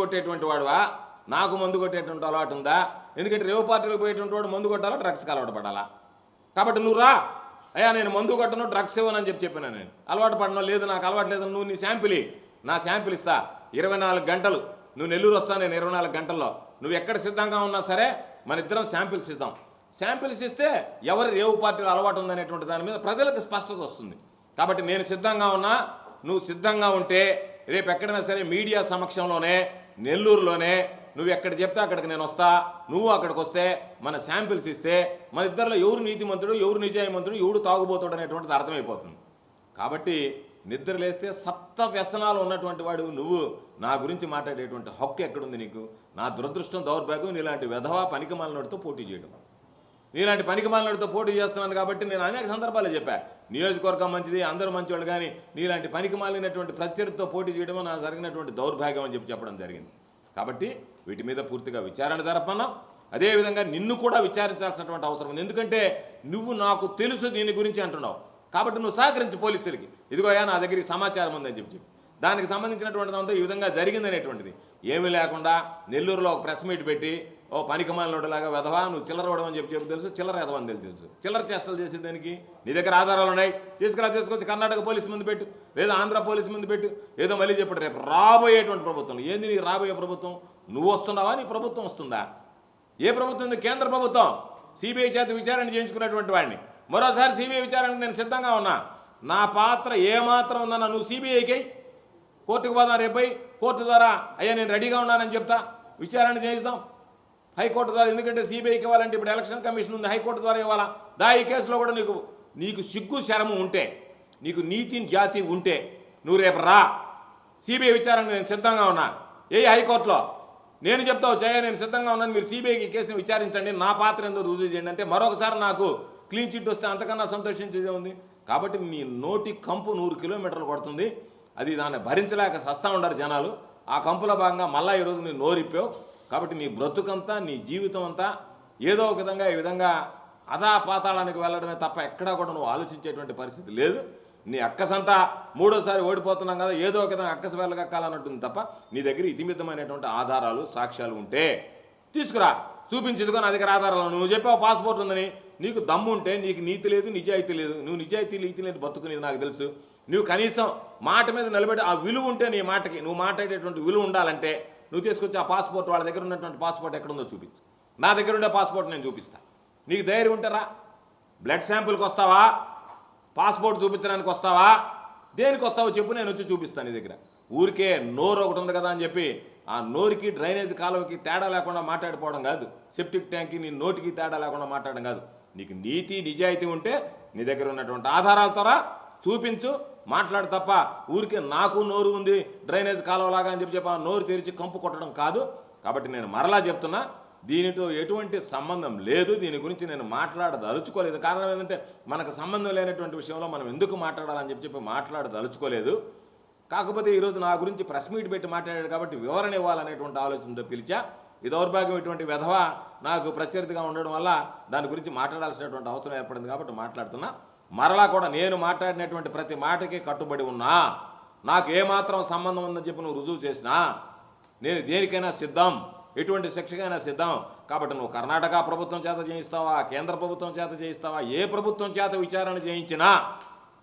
కొట్టేటువంటి వాడువా? నాకు మందు కొట్టేటువంటి అలవాటు ఉందా? ఎందుకంటే రేవు పార్టీలకు పోయేటువంటి వాడు మందు కొట్టాలా డ్రగ్స్కి అలవాటు పడాలా కాబట్టి నువ్వు రా. అయ్యా నేను మందు కొట్టను డ్రగ్స్ ఇవ్వనని చెప్పి చెప్పాను నేను. అలవాటు పడను లేదు నాకు అలవాటు లేదు నువ్వు నీ శాంపిల్ నా శాంపిల్ ఇస్తా. ఇరవై నాలుగు గంటలు. నువ్వు నెల్లూరు వస్తా నేను ఇరవై నాలుగు గంటల్లో. నువ్వు ఎక్కడ సిద్ధంగా ఉన్నా సరే మన ఇద్దరం శాంపిల్స్ ఇద్దాం శాంపిల్స్ ఇస్తే ఎవరి రేవు పార్టీలో అలవాటు ఉందనేటువంటి దాని మీద ప్రజలకు స్పష్టత వస్తుంది. కాబట్టి నేను సిద్ధంగా ఉన్నా నువ్వు సిద్ధంగా ఉంటే రేపు ఎక్కడైనా సరే మీడియా సమక్షంలోనే నెల్లూరులోనే నువ్వు ఎక్కడ చెప్తే అక్కడికి నేను వస్తా నువ్వు అక్కడికి వస్తే మన శాంపిల్స్ ఇస్తే మన ఇద్దరిలో ఎవరు నీతిమంతుడు ఎవరు నిజాయమంతుడు ఎవడు తాగుబోతాడు అనేటువంటిది అర్థమైపోతుంది. కాబట్టి నిద్ర లేస్తే సప్త వ్యసనాలు ఉన్నటువంటి వాడు నువ్వు. నా గురించి మాట్లాడేటువంటి హక్కు ఎక్కడుంది నీకు? నా దురదృష్టం దౌర్భాగ్యం నీలాంటి వెధవా పనికిమాలినోడితో పోటీ చేయడం నీలాంటి పనికిమాలినోడితో పోటీ చేస్తున్నాను కాబట్టి నేను అనేక సందర్భాలు చెప్పా. నియోజకవర్గం మంచిది అందరూ మంచివాళ్ళు కానీ నీలాంటి పనికిమాలినటువంటి ప్రత్యర్థితో పోటీ చేయడం నా జరిగినటువంటి దౌర్భాగ్యం అని చెప్పి చెప్పడం జరిగింది. కాబట్టి వీటి మీద పూర్తిగా విచారణ జరపన్నాం. అదేవిధంగా నిన్ను కూడా విచారించాల్సినటువంటి అవసరం ఉంది. ఎందుకంటే నువ్వు నాకు తెలుసు దీని గురించి అంటున్నావు. కాబట్టి నువ్వు సహకరించి పోలీసులకి ఇదిగోయా నా దగ్గర సమాచారం ఉందని చెప్పి చెప్పి. దానికి సంబంధించినటువంటి అంతా ఈ విధంగా జరిగిందనేటువంటిది. ఏమీ లేకుండా నెల్లూరులో ఒక ప్రెస్ మీట్ పెట్టి ఓ పనికిమాలినోడులాగా వెధవా నువ్వు చిల్లర ఇవ్వడం అని చెప్పి చెప్పి తెలుసు చిల్లర ఎదవని తెలుసు తెలుసు. చిల్లర చేష్టలు చేసేది దానికి? నీ దగ్గర ఆధారాలు ఉన్నాయి. తీసుకురా తీసుకొచ్చి కర్ణాటక పోలీసు ముందు పెట్టు లేదా ఆంధ్ర పోలీసు ముందు పెట్టు. ఏదో మళ్ళీ చెప్పాడు రేపు రాబోయేటువంటి ప్రభుత్వం ఏంది నీ రాబోయే ప్రభుత్వం? నువ్వు వస్తున్నావా? నీ ప్రభుత్వం వస్తుందా? ఏ ప్రభుత్వం ఉంది? కేంద్ర ప్రభుత్వం. సిబిఐ చేత విచారణ చేయించుకున్నటువంటి వాడిని. మరోసారి సిబిఐ విచారణకు నేను సిద్ధంగా ఉన్నా. నా పాత్ర ఏమాత్రం ఉందన్న నువ్వు సిబిఐకి? కోర్టుకు పోదాం రేపై కోర్టు ద్వారా అయ్యా నేను రెడీగా ఉన్నానని చెప్తా. విచారణ చేయిస్తాం హైకోర్టు ద్వారా ఎందుకంటే సిబిఐకి ఇవ్వాలంటే ఇప్పుడు ఎలక్షన్ కమిషన్ ఉంది హైకోర్టు ద్వారా ఇవ్వాలా? దా ఈ కేసులో కూడా నీకు నీకు సిగ్గు శరము ఉంటే నీకు నీతి జాతి ఉంటే నువ్వు రేపు రా. సిబిఐ విచారణ నేను సిద్ధంగా ఉన్నా. ఏ హైకోర్టులో? నేను చెప్తావు జయ నేను సిద్ధంగా ఉన్నాను మీరు సిబిఐకి కేసుని విచారించండి నా పాత్ర ఎందుకు రుజువు చేయండి అంటే మరొకసారి నాకు క్లీన్ చిట్ వస్తే అంతకన్నా సంతోషించేదే ఉంది. కాబట్టి మీ నోటి కంపు నూరు కిలోమీటర్లు కొడుతుంది. అది దాన్ని భరించలేక సస్తా ఉండరు జనాలు. ఆ కంపులో భాగంగా మళ్ళా ఈరోజు నేను నోరిప్పావు. కాబట్టి నీ బ్రతుకంతా నీ జీవితం అంతా ఏదో ఒక విధంగా ఈ విధంగా అదా పాతాళానికి వెళ్ళడమే తప్ప ఎక్కడా కూడా నువ్వు ఆలోచించేటువంటి పరిస్థితి లేదు. నీ అక్కసంతా మూడోసారి ఓడిపోతున్నాం కదా ఏదో ఒక విధంగా అక్కస వెళ్ళగక్కాలన్నట్టుంది తప్ప నీ దగ్గర ఇతిమితమైనటువంటి ఆధారాలు సాక్ష్యాలు ఉంటే తీసుకురా. చూపించదుకో నా దగ్గర ఆధారాలు. నువ్వు చెప్పావు పాస్పోర్ట్ ఉందని. నీకు దమ్ము ఉంటే నీకు నీతి లేదు నిజాయితీ లేదు. నువ్వు నిజాయితీ నీతి లేదు బతుకునేది నాకు తెలుసు. నువ్వు కనీసం మాట మీద నిలబడి ఆ విలువ ఉంటే నీ మాటకి నువ్వు మాట్లాడేటువంటి విలువ ఉండాలంటే నువ్వు తీసుకొచ్చి ఆ పాస్పోర్ట్ వాళ్ళ దగ్గర ఉన్నటువంటి పాస్పోర్ట్ ఎక్కడుందో చూపించు. నా దగ్గర ఉండే పాస్పోర్ట్ నేను చూపిస్తా. నీకు ధైర్యం ఉంటారా బ్లడ్ శాంపుల్కి వస్తావా? పాస్పోర్ట్ చూపించడానికి వస్తావా? దేనికి వస్తావో చెప్పు నేను వచ్చి చూపిస్తాను నీ దగ్గర. ఊరికే నోరు ఒకటి ఉంది కదా అని చెప్పి ఆ నోరుకి డ్రైనేజ్ కాలువకి తేడా లేకుండా మాట్లాడిపోవడం కాదు. సెప్టిక్ ట్యాంక్కి నీ నోటికి తేడా లేకుండా మాట్లాడడం కాదు. నీకు నీతి నిజాయితీ ఉంటే నీ దగ్గర ఉన్నటువంటి ఆధారాలతోరా చూపించు. మాట్లాడు తప్ప ఊరికే నాకు నోరు ఉంది డ్రైనేజ్ కాలువలాగా అని చెప్పి చెప్పా నోరు తెరిచి కంపు కొట్టడం కాదు. కాబట్టి నేను మరలా చెప్తున్నా దీనితో ఎటువంటి సంబంధం లేదు దీని గురించి నేను మాట్లాడదలుచుకోలేదు కారణం ఏంటంటే మనకు సంబంధం లేనటువంటి విషయంలో మనం ఎందుకు మాట్లాడాలని చెప్పి చెప్పి మాట్లాడదలుచుకోలేదు కాకపోతే ఈరోజు నా గురించి ప్రెస్ మీట్ పెట్టి మాట్లాడాడు కాబట్టి వివరణ ఇవ్వాలనేటువంటి ఆలోచనతో పిలిచా. ఈ దౌర్భాగ్యం ఇటువంటి విధవ నాకు ప్రత్యర్థిగా ఉండడం వల్ల దాని గురించి మాట్లాడాల్సినటువంటి అవసరం ఏర్పడింది కాబట్టి మాట్లాడుతున్నా. మరలా కూడా నేను మాట్లాడినటువంటి ప్రతి మాటకి కట్టుబడి ఉన్నా నాకు ఏమాత్రం సంబంధం ఉందని చెప్పి నువ్వు రుజువు చేసినా నేను దేనికైనా సిద్ధం ఎటువంటి శిక్షకైనా సిద్ధం. కాబట్టి నువ్వు కర్ణాటక ప్రభుత్వం చేత చేయిస్తావా కేంద్ర ప్రభుత్వం చేత చేయిస్తావా ఏ ప్రభుత్వం చేత విచారణ చేయించినా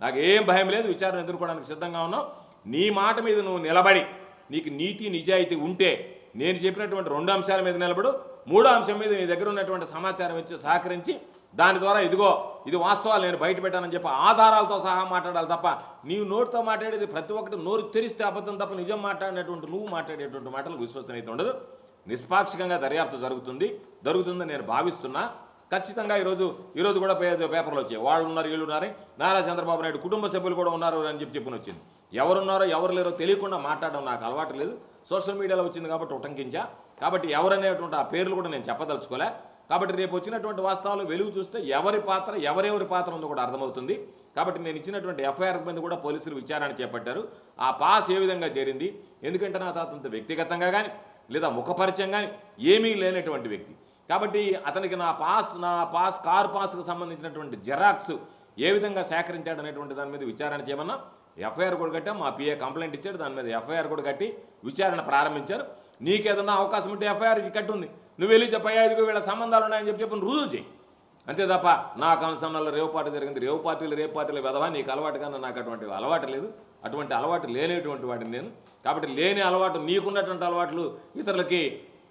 నాకు ఏం భయం లేదు విచారణ ఎదుర్కోవడానికి సిద్ధంగా ఉన్నావు. నీ మాట మీద నువ్వు నిలబడి నీకు నీతి నిజాయితీ ఉంటే నేను చెప్పినటువంటి రెండు అంశాల మీద నిలబడు మూడో అంశం మీద నీ దగ్గర ఉన్నటువంటి సమాచారం ఇచ్చి సహకరించి దాని ద్వారా ఇదిగో ఇది వాస్తవాలు నేను బయట పెట్టానని చెప్పి ఆధారాలతో సహా మాట్లాడాలి తప్ప నీవు నోటితో మాట్లాడేది ప్రతి ఒక్కటి నోరు తెరిస్తే అబద్ధం తప్ప నిజం మాట్లాడినటువంటి నువ్వు మాట్లాడేటువంటి మాటలు విశ్వసనీయత ఉండదు. నిష్పాక్షికంగా దర్యాప్తు జరుగుతుంది. జరుగుతుందని నేను భావిస్తున్నా. ఖచ్చితంగా ఈరోజు ఈరోజు కూడా పేపర్లు వచ్చాయి. వాళ్ళు ఉన్నారు వీళ్ళు ఉన్నారు. నారా చంద్రబాబు నాయుడు కుటుంబ సభ్యులు కూడా ఉన్నారు అని చెప్పి చెప్పుకుని వచ్చింది. ఎవరున్నారో ఎవరు లేరో తెలియకుండా మాట్లాడడం నాకు అలవాటు లేదు. సోషల్ మీడియాలో వచ్చింది కాబట్టి ఉటంకించా. కాబట్టి ఎవరనేటువంటి ఆ పేర్లు కూడా నేను చెప్పదలుచుకోలే. కాబట్టి రేపు వచ్చినటువంటి వాస్తవాలు వెలుగు చూస్తే ఎవరి పాత్ర ఎవరెవరి పాత్ర ఉందో కూడా అర్థమవుతుంది. కాబట్టి నేను ఇచ్చినటువంటి ఎఫ్ఐఆర్ మీద కూడా పోలీసులు విచారణ చేపట్టారు. ఆ పాస్ ఏ విధంగా చేరింది? ఎందుకంటే నా తాత వ్యక్తిగతంగా కానీ లేదా ముఖపరిచయం కానీ ఏమీ లేనటువంటి వ్యక్తి. కాబట్టి అతనికి నా పాస్ నా పాస్ కార్ పాస్కు సంబంధించినటువంటి జెరాక్స్ ఏ విధంగా సేకరించాడు అనేటువంటి దాని మీద విచారణ చేయమన్నా ఎఫ్ఐఆర్ కూడా కట్టాం. మా పిఏ కంప్లైంట్ ఇచ్చాడు. దాని మీద ఎఫ్ఐఆర్ కూడా కట్టి విచారణ ప్రారంభించారు. నీకేదన్నా అవకాశం ఉంటే ఎఫ్ఐఆర్ కట్టుంది. నువ్వు వెళ్ళి చెప్పయ్యా ఇదిగో వీళ్ళ సంబంధాలు ఉన్నాయని చెప్పి చెప్పు రుజువు చేయి అంతే తప్ప నా అనుసరణలో రేవు పార్టీ జరిగింది రేవు పార్టీలు రేవు పార్టీలు వెదవా నీకు అలవాటు కన్నా నాకు అటువంటి అలవాటు లేదు. అటువంటి అలవాటు లేనేటువంటి వాడిని నేను. కాబట్టి లేని అలవాటు నీకున్నటువంటి అలవాట్లు ఇతరులకి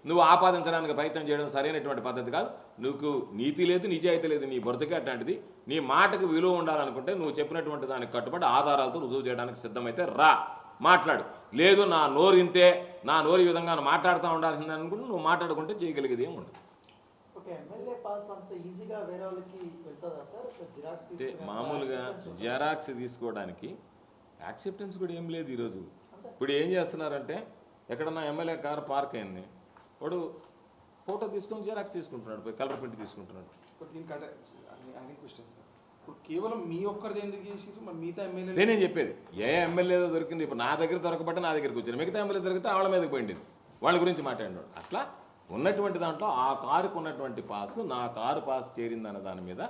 నువ్వు ఆపాదించడానికి ప్రయత్నం చేయడం సరైనటువంటి పద్ధతి కాదు. నువ్వు నీతి లేదు నిజాయితీ లేదు నీ బ్రతికే అట్లాంటిది. నీ మాటకు విలువ ఉండాలనుకుంటే నువ్వు చెప్పినటువంటి దానికి కట్టుబడి ఆధారాలతో రుజువు చేయడానికి సిద్ధమైతే రా. మాట్లాడు. లేదు నా నోరు ఇంతే నా నోరు ఈ విధంగా మాట్లాడుతూ ఉండాల్సిందే అనుకుంటే నువ్వు మాట్లాడుకుంటే చేయగలిగేది ఏమి ఉండదు. ఓకే ఎమ్మెల్యే పాస్ అంత ఈజీగా వేరే వాళ్ళకి వెళ్తుందా సార్? జిరాక్స్ అంటే మామూలుగా జెరాక్స్ తీసుకోవడానికి యాక్సెప్టెన్స్ కూడా ఏం లేదు ఈరోజు. ఇప్పుడు ఏం చేస్తున్నారంటే ఎక్కడన్నా ఎమ్మెల్యే కారు పార్క్ అయింది వాడు ఫోటో తీసుకొని జెరాక్స్ తీసుకుంటున్నాడు పోయి కలర్ ప్రింట్ తీసుకుంటున్నాడు. ఇప్పుడు కేవలం మీ ఒక్కరిది ఎందుకు చేసిర్రు? మరి మిగతా ఎమ్మెల్యే నేనేం చెప్పేది. ఏ ఎమ్మెల్యే దొరికింది ఇప్పుడు నా దగ్గర దొరకబట్టి నా దగ్గరికి వచ్చింది. మిగతా ఎమ్మెల్యే దొరికితే వాళ్ళ మీదకి పోయింది వాళ్ళ గురించి మాట్లాడినాడు. అట్లా ఉన్నటువంటి దాంట్లో ఆ కారుకు ఉన్నటువంటి పాస్ నా కారు పాస్ చేరిందనే దాని మీద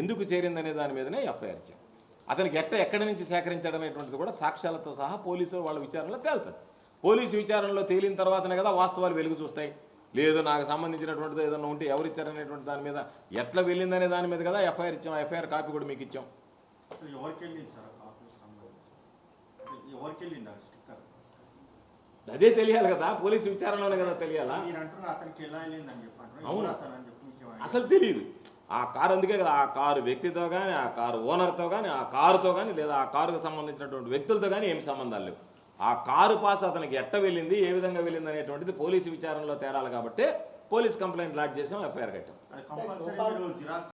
ఎందుకు చేరిందనే దాని మీదనే ఎఫ్ఐఆర్ ఇచ్చాం అతనికి ఎట్ట ఎక్కడి నుంచి సేకరించడం అనేటువంటిది కూడా సాక్ష్యాలతో సహా పోలీసులు వాళ్ళ విచారణలో తేలుతారు. పోలీసు విచారణలో తేలిన తర్వాతనే కదా వాస్తవాలు వెలుగు చూస్తాయి. లేదు నాకు సంబంధించినటువంటిది ఏదైనా ఉంటే ఎవరు ఇచ్చారనేటువంటి దాని మీద ఎట్లా వెళ్ళిందనే దాని మీద కదా ఎఫ్ఐఆర్ ఇచ్చాం. ఎఫ్ఐఆర్ కాపీ కూడా మీకు ఇచ్చాం. అదే తెలియాలి కదా పోలీసు విచారణలోనే కదా తెలియాలా? అవును. అసలు తెలియదు ఆ కారు అందుకే కదా ఆ కారు వ్యక్తితో కానీ ఆ కారు ఓనర్తో కానీ ఆ కారుతో కానీ లేదా ఆ కారుకు సంబంధించినటువంటి వ్యక్తులతో కానీ ఏమి సంబంధాలు లేవు. ఆ కారు పాస్ అతనికి ఎట్ట వెళ్ళింది ఏ విధంగా వెళ్ళింది అనేటువంటిది పోలీసు విచారణలో తేరాలి కాబట్టి పోలీస్ కంప్లైంట్ లాడ్జ్ చేసాం ఎఫ్ఐఆర్ కట్టాం.